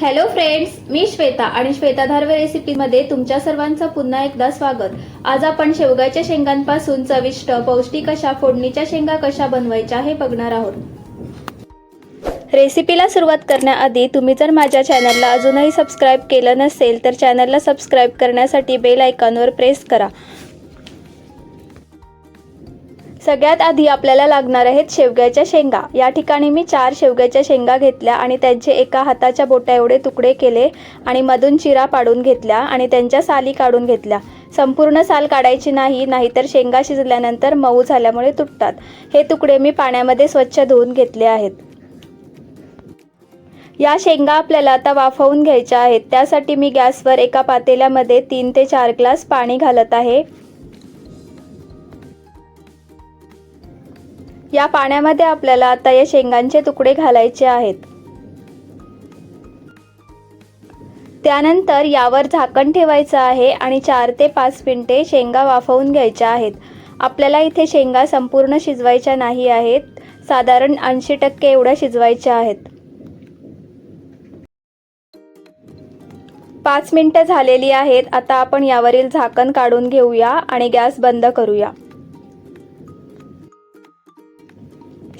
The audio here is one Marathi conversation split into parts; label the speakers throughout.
Speaker 1: हॅलो फ्रेंड्स मी श्वेता आणि श्वेता धारवे रेसिपीमध्ये तुमच्या सर्वांचं पुन्हा एकदा स्वागत. आज आपण शेवगाच्या शेंगांपासून चविष्ट पौष्टिक अशा फोडणीच्या शेंगा कशा बनवायच्या हे बघणार आहोत. रेसिपीला सुरुवात करण्याआधी तुम्ही जर माझ्या चॅनलला अजूनही सबस्क्राईब केलं नसेल तर चॅनलला सबस्क्राईब करण्यासाठी बेल आयकॉनवर प्रेस करा. सगळ्यात आधी आपल्याला लागणार आहेत शेवग्याच्या शेंगा. या ठिकाणी मी चार शेवग्याच्या शेंगा घेतल्या आणि त्यांचे एका हाताच्या बोटा एवढे तुकडे केले आणि मधून चिरा पाडून घेतल्या आणि त्यांच्या साली काढून घेतल्या. संपूर्ण साल काढायची नाही नाहीतर शेंगा शिजल्यानंतर मऊ झाल्यामुळे तुटतात. हे तुकडे मी पाण्यामध्ये स्वच्छ धुवून घेतले आहेत. या शेंगा आपल्याला आता वाफवून घ्यायच्या आहेत. त्यासाठी मी गॅसवर एका पातेल्यामध्ये तीन ते चार ग्लास पाणी घालत आहे. या पाण्यामध्ये आपल्याला आता या शेंगांचे तुकडे घालायचे आहेत. त्यानंतर यावर झाकण ठेवायचं आहे आणि चार ते पाच मिनटे शेंगा वाफवून घ्यायच्या आहेत. आपल्याला इथे शेंगा संपूर्ण शिजवायच्या नाही आहेत. साधारण ऐंशी टक्के एवढ्या शिजवायच्या आहेत. पाच मिनटं झालेली आहेत. आता आपण यावरील झाकण काढून घेऊया आणि गॅस बंद करूया.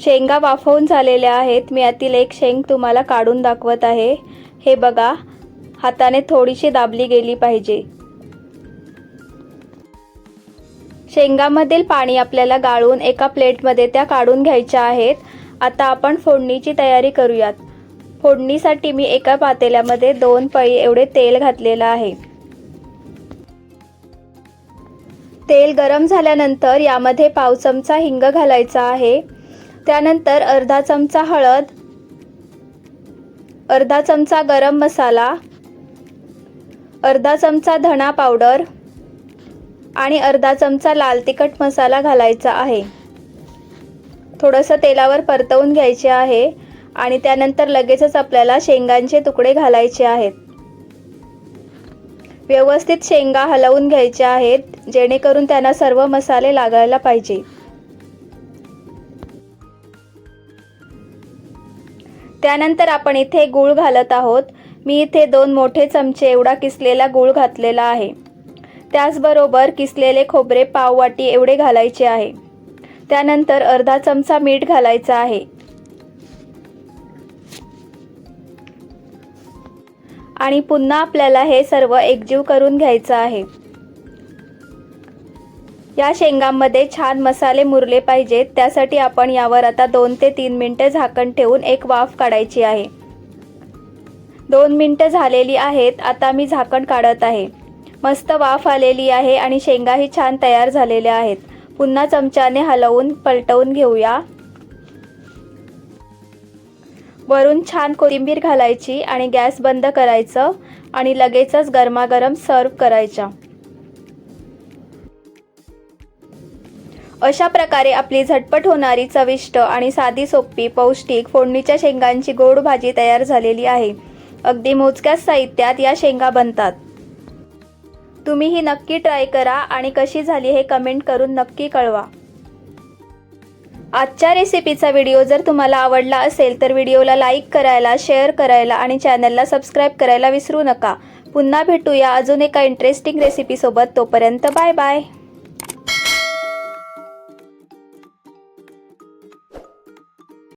Speaker 1: शेंगा वाफवून झालेल्या आहेत. मी यातील एक शेंग तुम्हाला काढून दाखवत आहे. हे बघा हाताने थोडीशी दाबली गेली पाहिजे. शेंगामधील पाणी आपल्याला गाळून एका प्लेटमध्ये त्या काढून घ्यायच्या आहेत. आता आपण फोडणीची तयारी करूयात. फोडणीसाठी मी एका पातेल्यामध्ये दोन पळी एवढे तेल घातलेलं आहे. तेल गरम झाल्यानंतर यामध्ये पाव चमचा हिंग घालायचा आहे. त्यानंतर अर्धा चमचा हळद अर्धा चमचा गरम मसाला अर्धा चमचा धणा पावडर आणि अर्धा चमचा लाल तिखट मसाला घालायचा आहे. थोडंसं तेलावर परतवून घ्यायचे आहे आणि त्यानंतर लगेचच आपल्याला शेंगांचे तुकडे घालायचे आहेत. व्यवस्थित शेंगा हलवून घ्यायच्या आहेत जेणेकरून त्यांना सर्व मसाले लागायला पाहिजे. त्यानंतर आपण इथे गूळ घालत आहोत. मी इथे दोन मोठे चमचे एवढा किसलेला गूळ घातलेला आहे. त्याचबरोबर किसलेले खोबरे पाववाटी एवढे घालायचे आहे. त्यानंतर अर्धा चमचा मीठ घालायचा आहे. आणि पुन्हा आपल्याला हे सर्व एकजीव करून घ्यायचं आहे. या शेंगांमध्ये छान मसाले मुरले पाहिजेत. त्यासाठी आपण यावर आता दोन ते तीन मिनटं झाकण ठेवून एक वाफ काढायची आहे. दोन मिनटं झालेली आहेत. आता मी झाकण काढत आहे. मस्त वाफ आलेली आहे आणि शेंगाही छान तयार झालेल्या आहेत. पुन्हा चमच्याने हलवून पलटवून घेऊया. वरून छान कोथिंबीर घालायची आणि गॅस बंद करायचं आणि लगेचच गरमागरम सर्व करायच्या. अशा प्रकारे आपली झटपट होणारी चविष्ट आणि साधी सोपी पौष्टिक फोडणीच्या शेंगांची गोड भाजी तयार झालेली आहे. अगदी मोजक्याच साहित्यात या शेंगा बनतात. तुम्ही ही नक्की ट्राय करा आणि कशी झाली हे कमेंट करून नक्की कळवा. आजच्या रेसिपीचा व्हिडिओ जर तुम्हाला आवडला असेल तर व्हिडिओला लाईक करायला शेअर करायला आणि चॅनलला सबस्क्राईब करायला विसरू नका. पुन्हा भेटूया अजून एका इंटरेस्टिंग रेसिपीसोबत. तोपर्यंत बाय बाय.